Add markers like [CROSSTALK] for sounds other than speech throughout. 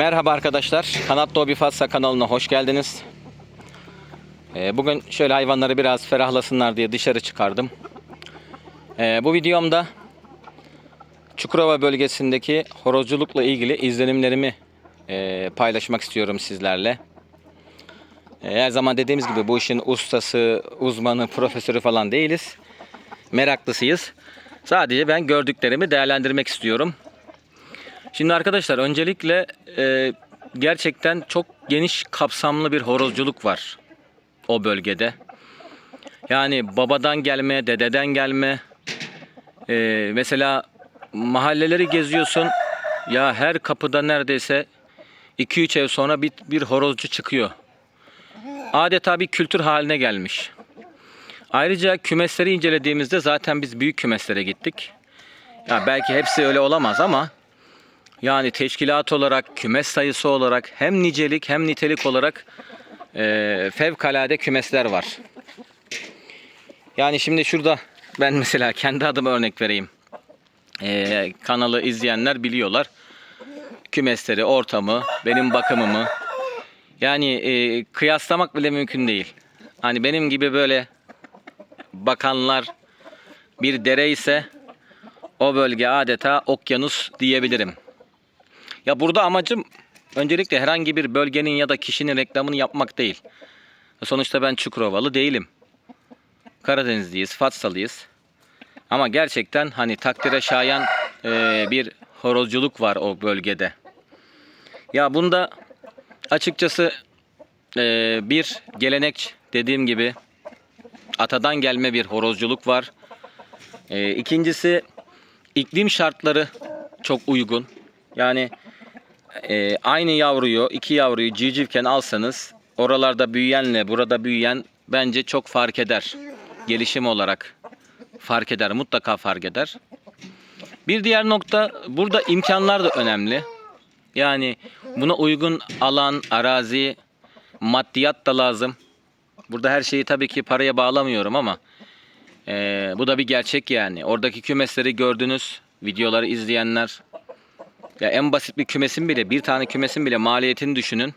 Merhaba arkadaşlar. Kanat Dobi Fatsa kanalına hoş geldiniz. Ee, bugün şöyle hayvanları biraz ferahlasınlar diye dışarı çıkardım. Ee, bu videomda Çukurova bölgesindeki horozculukla ilgili izlenimlerimi e, paylaşmak istiyorum sizlerle. Ee, her zaman dediğimiz gibi bu işin ustası, uzmanı, profesörü falan değiliz. Meraklısıyız. Sadece ben gördüklerimi değerlendirmek istiyorum. Şimdi arkadaşlar öncelikle e, gerçekten çok geniş kapsamlı bir horozculuk var o bölgede. Yani babadan gelme, dededen gelme. e, mesela mahalleleri geziyorsun. Ya her kapıda neredeyse 2-3 ev sonra bir, bir horozcu çıkıyor. Adeta bir kültür haline gelmiş. Ayrıca kümesleri incelediğimizde zaten biz büyük kümeslere gittik. Ya belki hepsi öyle olamaz ama yani teşkilat olarak, kümes sayısı olarak hem nicelik hem nitelik olarak e, fevkalade kümesler var. Yani şimdi şurada ben [LAUGHS] mesela kendi adıma örnek vereyim. E, kanalı izleyenler biliyorlar. Kümesleri, ortamı, benim bakımımı. Yani e, kıyaslamak bile mümkün değil. Hani benim gibi böyle bakanlar bir dere ise o bölge adeta okyanus diyebilirim. Ya burada amacım öncelikle herhangi bir bölgenin ya da kişinin reklamını yapmak değil. Sonuçta ben Çukurovalı değilim. Karadenizliyiz, Fatsalıyız. Ama gerçekten hani takdire şayan e, bir horozculuk var o bölgede. Ya bunda açıkçası e, bir gelenek dediğim gibi atadan gelme bir horozculuk var. E, ikincisi iklim şartları çok uygun. Yani e, aynı yavruyu, iki yavruyu civcivken alsanız oralarda büyüyenle burada büyüyen bence çok fark eder. Gelişim olarak fark eder, mutlaka fark eder. Bir diğer nokta burada imkanlar da önemli. Yani buna uygun alan, arazi, maddiyat da lazım. Burada her şeyi tabii ki paraya bağlamıyorum ama e, bu da bir gerçek yani. Oradaki kümesleri gördünüz, videoları izleyenler ya en basit bir kümesin bile, bir tane kümesin bile maliyetini düşünün.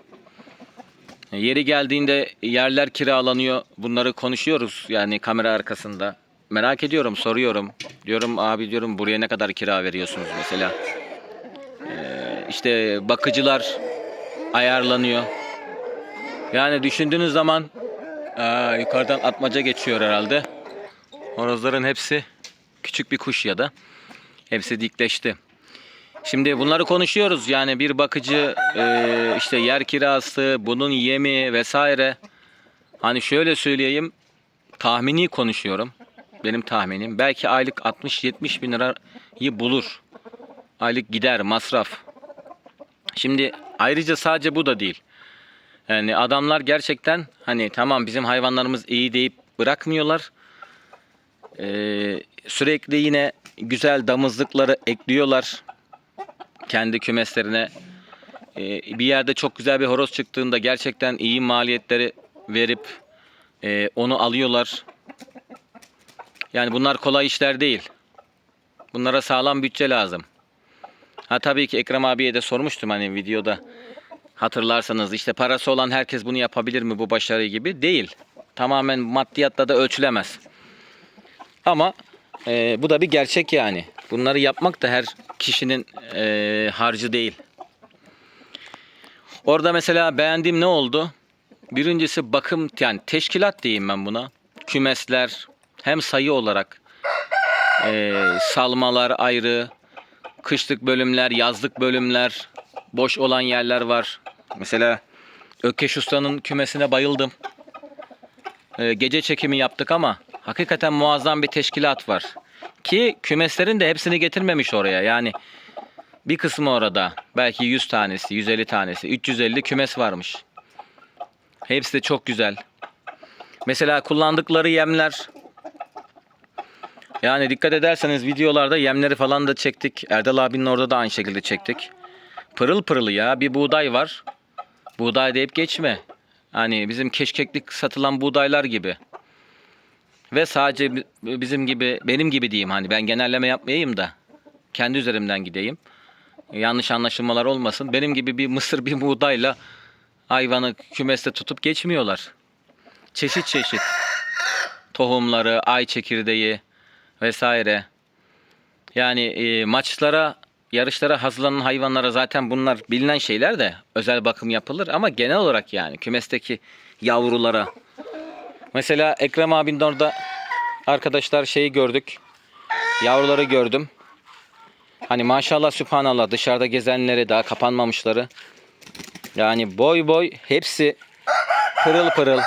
Yeri geldiğinde yerler kiralanıyor. Bunları konuşuyoruz yani kamera arkasında. Merak ediyorum, soruyorum. Diyorum abi diyorum buraya ne kadar kira veriyorsunuz mesela. Ee, işte bakıcılar ayarlanıyor. Yani düşündüğünüz zaman aa, yukarıdan atmaca geçiyor herhalde. Horozların hepsi küçük bir kuş ya da hepsi dikleşti. Şimdi bunları konuşuyoruz yani bir bakıcı e, işte yer kirası, bunun yemi vesaire. Hani şöyle söyleyeyim tahmini konuşuyorum. Benim tahminim belki aylık 60-70 bin lirayı bulur. Aylık gider masraf. Şimdi ayrıca sadece bu da değil. Yani adamlar gerçekten hani tamam bizim hayvanlarımız iyi deyip bırakmıyorlar. Ee, sürekli yine güzel damızlıkları ekliyorlar kendi kümeslerine e, bir yerde çok güzel bir horoz çıktığında gerçekten iyi maliyetleri verip e, onu alıyorlar. Yani bunlar kolay işler değil. Bunlara sağlam bütçe lazım. Ha tabii ki Ekrem abiye de sormuştum hani videoda. Hatırlarsanız işte parası olan herkes bunu yapabilir mi bu başarı gibi? Değil. Tamamen maddiyatla da ölçülemez. Ama e, bu da bir gerçek yani. Bunları yapmak da her kişinin e, harcı değil. Orada mesela beğendiğim ne oldu? Birincisi bakım yani teşkilat diyeyim ben buna. Kümesler hem sayı olarak e, salmalar ayrı, kışlık bölümler, yazlık bölümler, boş olan yerler var. Mesela Ökkeş Usta'nın kümesine bayıldım. E, gece çekimi yaptık ama hakikaten muazzam bir teşkilat var. Ki kümeslerin de hepsini getirmemiş oraya. Yani bir kısmı orada. Belki 100 tanesi, 150 tanesi, 350 kümes varmış. Hepsi de çok güzel. Mesela kullandıkları yemler yani dikkat ederseniz videolarda yemleri falan da çektik. Erdal abinin orada da aynı şekilde çektik. Pırıl pırıl ya bir buğday var. Buğday deyip geçme. Hani bizim keşkeklik satılan buğdaylar gibi. Ve sadece bi- bizim gibi benim gibi diyeyim hani ben genelleme yapmayayım da kendi üzerimden gideyim. Yanlış anlaşılmalar olmasın. Benim gibi bir mısır bir buğdayla hayvanı kümeste tutup geçmiyorlar. Çeşit çeşit tohumları, ay çekirdeği vesaire. Yani e, maçlara, yarışlara hazırlanan hayvanlara zaten bunlar bilinen şeyler de özel bakım yapılır ama genel olarak yani kümesteki yavrulara. Mesela Ekrem abinin orada arkadaşlar şeyi gördük. Yavruları gördüm. Hani maşallah sübhanallah dışarıda gezenleri daha kapanmamışları. Yani boy boy hepsi pırıl pırıl.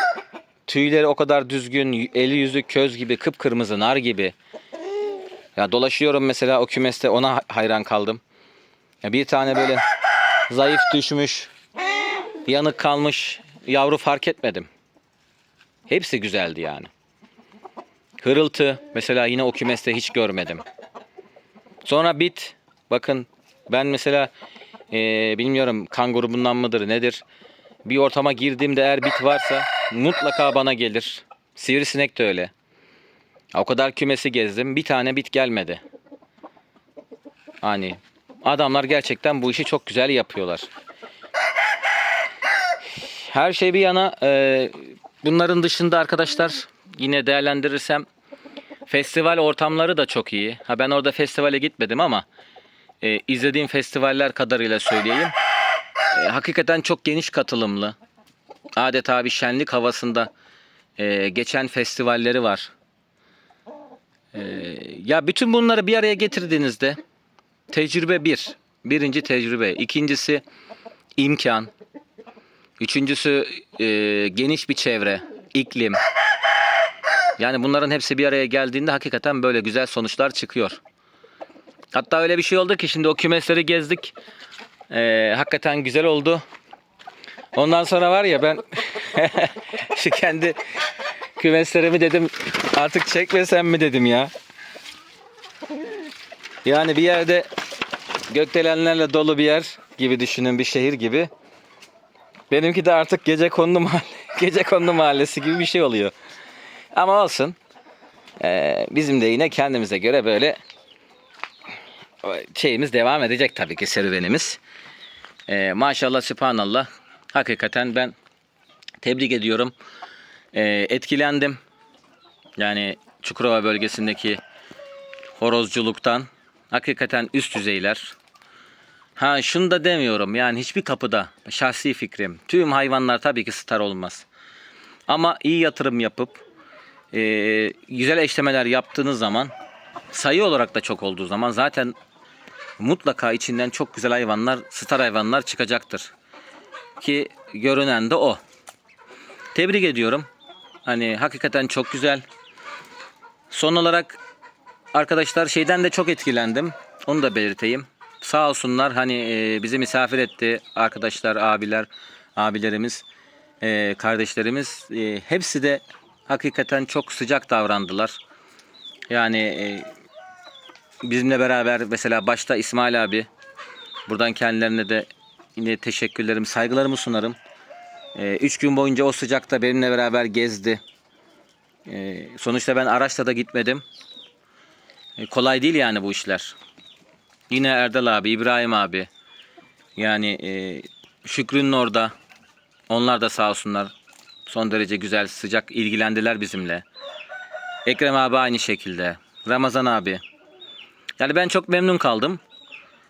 Tüyleri o kadar düzgün, eli yüzü köz gibi, kıpkırmızı nar gibi. Ya dolaşıyorum mesela o kümeste ona hayran kaldım. Ya bir tane böyle zayıf düşmüş, yanık kalmış yavru fark etmedim. Hepsi güzeldi yani. Hırıltı mesela yine o kümeste hiç görmedim. Sonra bit. Bakın ben mesela eee, bilmiyorum kan grubundan mıdır nedir. Bir ortama girdiğimde eğer bit varsa mutlaka bana gelir. Sivrisinek de öyle. O kadar kümesi gezdim. Bir tane bit gelmedi. Hani adamlar gerçekten bu işi çok güzel yapıyorlar. Her şey bir yana e, bunların dışında arkadaşlar yine değerlendirirsem festival ortamları da çok iyi. Ha ben orada festivale gitmedim ama e, izlediğim festivaller kadarıyla söyleyeyim. E, hakikaten çok geniş katılımlı. Adeta bir şenlik havasında e, geçen festivalleri var. E, ya bütün bunları bir araya getirdiğinizde tecrübe bir. Birinci tecrübe. İkincisi imkan. Üçüncüsü e, geniş bir çevre, iklim. Yani bunların hepsi bir araya geldiğinde hakikaten böyle güzel sonuçlar çıkıyor. Hatta öyle bir şey oldu ki şimdi o kümesleri gezdik. E, hakikaten güzel oldu. Ondan sonra var ya ben [LAUGHS] şu kendi kümeslerimi dedim artık çekmesem mi dedim ya. Yani bir yerde gökdelenlerle dolu bir yer gibi düşünün bir şehir gibi. Benimki de artık gece kondu mahalle, [LAUGHS] gece kondu mahallesi gibi bir şey oluyor. Ama olsun. Ee, bizim de yine kendimize göre böyle şeyimiz devam edecek tabii ki serüvenimiz. Ee, maşallah sübhanallah. Hakikaten ben tebrik ediyorum. Ee, etkilendim. Yani Çukurova bölgesindeki horozculuktan hakikaten üst düzeyler. Ha şunu da demiyorum yani hiçbir kapıda şahsi fikrim. Tüm hayvanlar tabii ki star olmaz. Ama iyi yatırım yapıp e, güzel eşlemeler yaptığınız zaman sayı olarak da çok olduğu zaman zaten mutlaka içinden çok güzel hayvanlar, star hayvanlar çıkacaktır. Ki görünen de o. Tebrik ediyorum. Hani hakikaten çok güzel. Son olarak arkadaşlar şeyden de çok etkilendim. Onu da belirteyim. Sağ olsunlar hani e, bizi misafir etti arkadaşlar, abiler, abilerimiz, e, kardeşlerimiz. E, hepsi de hakikaten çok sıcak davrandılar. Yani e, bizimle beraber mesela başta İsmail abi. Buradan kendilerine de yine teşekkürlerimi, saygılarımı sunarım. E, üç gün boyunca o sıcakta benimle beraber gezdi. E, sonuçta ben araçla da gitmedim. E, kolay değil yani bu işler. Yine Erdal abi, İbrahim abi. Yani e, Şükrü'nün orada. Onlar da sağ olsunlar. Son derece güzel, sıcak ilgilendiler bizimle. Ekrem abi aynı şekilde. Ramazan abi. Yani ben çok memnun kaldım.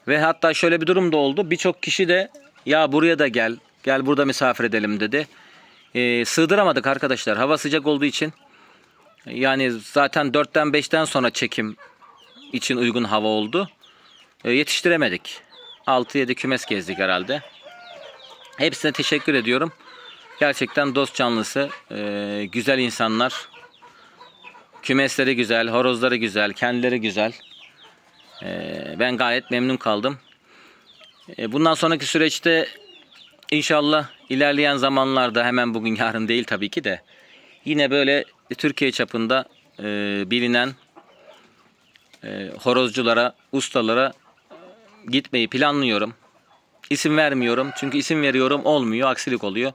Ve hatta şöyle bir durum da oldu. Birçok kişi de ya buraya da gel. Gel burada misafir edelim dedi. E, sığdıramadık arkadaşlar. Hava sıcak olduğu için. Yani zaten 4'ten 5'ten sonra çekim için uygun hava oldu. E, yetiştiremedik. 6-7 kümes gezdik herhalde. Hepsine teşekkür ediyorum. Gerçekten dost canlısı, e, güzel insanlar. Kümesleri güzel, horozları güzel, kendileri güzel. E, ben gayet memnun kaldım. Bundan sonraki süreçte inşallah ilerleyen zamanlarda hemen bugün [LAUGHS] yarın değil tabii ki de yine böyle Türkiye çapında bilinen horozculara, ustalara gitmeyi planlıyorum. İsim vermiyorum. Çünkü isim veriyorum olmuyor. Aksilik oluyor.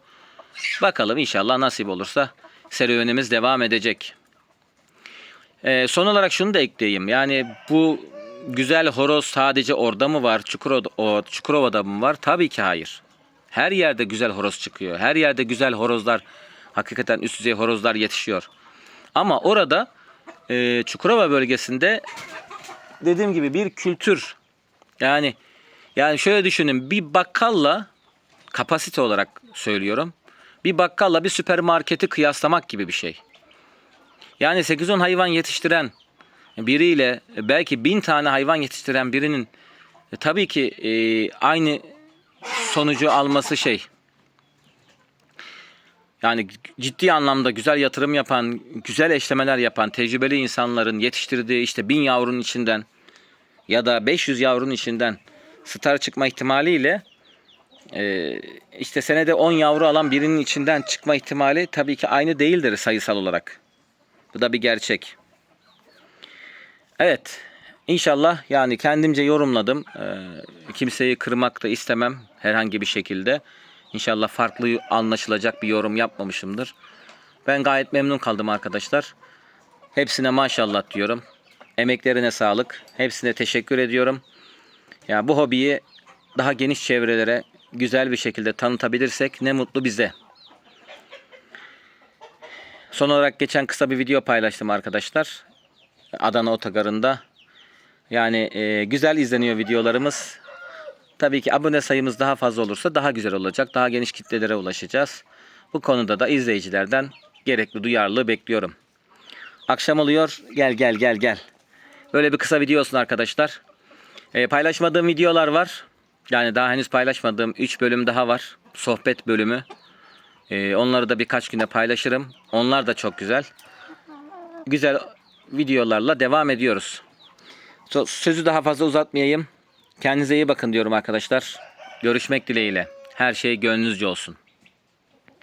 Bakalım inşallah nasip olursa serüvenimiz devam edecek. Ee, son olarak şunu da ekleyeyim. Yani bu güzel horoz sadece orada mı var? Çukurova'da mı var? Tabii ki hayır. Her yerde güzel horoz çıkıyor. Her yerde güzel horozlar, hakikaten üst düzey horozlar yetişiyor. Ama orada e, Çukurova bölgesinde dediğim gibi bir kültür. Yani yani şöyle düşünün bir bakkalla kapasite olarak söylüyorum. Bir bakkalla bir süpermarketi kıyaslamak gibi bir şey. Yani 8-10 hayvan yetiştiren biriyle belki bin tane hayvan yetiştiren birinin e, tabii ki e, aynı sonucu alması şey. Yani ciddi anlamda güzel yatırım yapan, güzel eşlemeler yapan, tecrübeli insanların yetiştirdiği işte bin yavrunun içinden ya da 500 yavrunun içinden star çıkma ihtimaliyle e, işte senede 10 yavru alan birinin içinden çıkma ihtimali tabii ki aynı değildir sayısal olarak. Bu da bir gerçek. Evet. İnşallah yani kendimce yorumladım. Ee, kimseyi kırmak da istemem herhangi bir şekilde. İnşallah farklı anlaşılacak bir yorum yapmamışımdır. Ben gayet memnun kaldım arkadaşlar. Hepsine maşallah diyorum. Emeklerine sağlık. Hepsine teşekkür ediyorum. Ya bu hobiyi daha geniş çevrelere güzel bir şekilde tanıtabilirsek ne mutlu bize. Son olarak geçen kısa bir video paylaştım arkadaşlar. Adana Otogarı'nda. Yani e, güzel izleniyor videolarımız. Tabii ki abone sayımız daha fazla olursa daha güzel olacak. Daha geniş kitlelere ulaşacağız. Bu konuda da izleyicilerden gerekli duyarlılığı bekliyorum. Akşam oluyor. Gel gel gel gel. Böyle bir kısa video olsun arkadaşlar. E, paylaşmadığım videolar var. Yani daha henüz paylaşmadığım 3 bölüm daha var. Sohbet bölümü. E, onları da birkaç güne paylaşırım. Onlar da çok güzel. Güzel videolarla devam ediyoruz. Sözü daha fazla uzatmayayım. Kendinize iyi bakın diyorum arkadaşlar. Görüşmek dileğiyle. Her şey gönlünüzce olsun.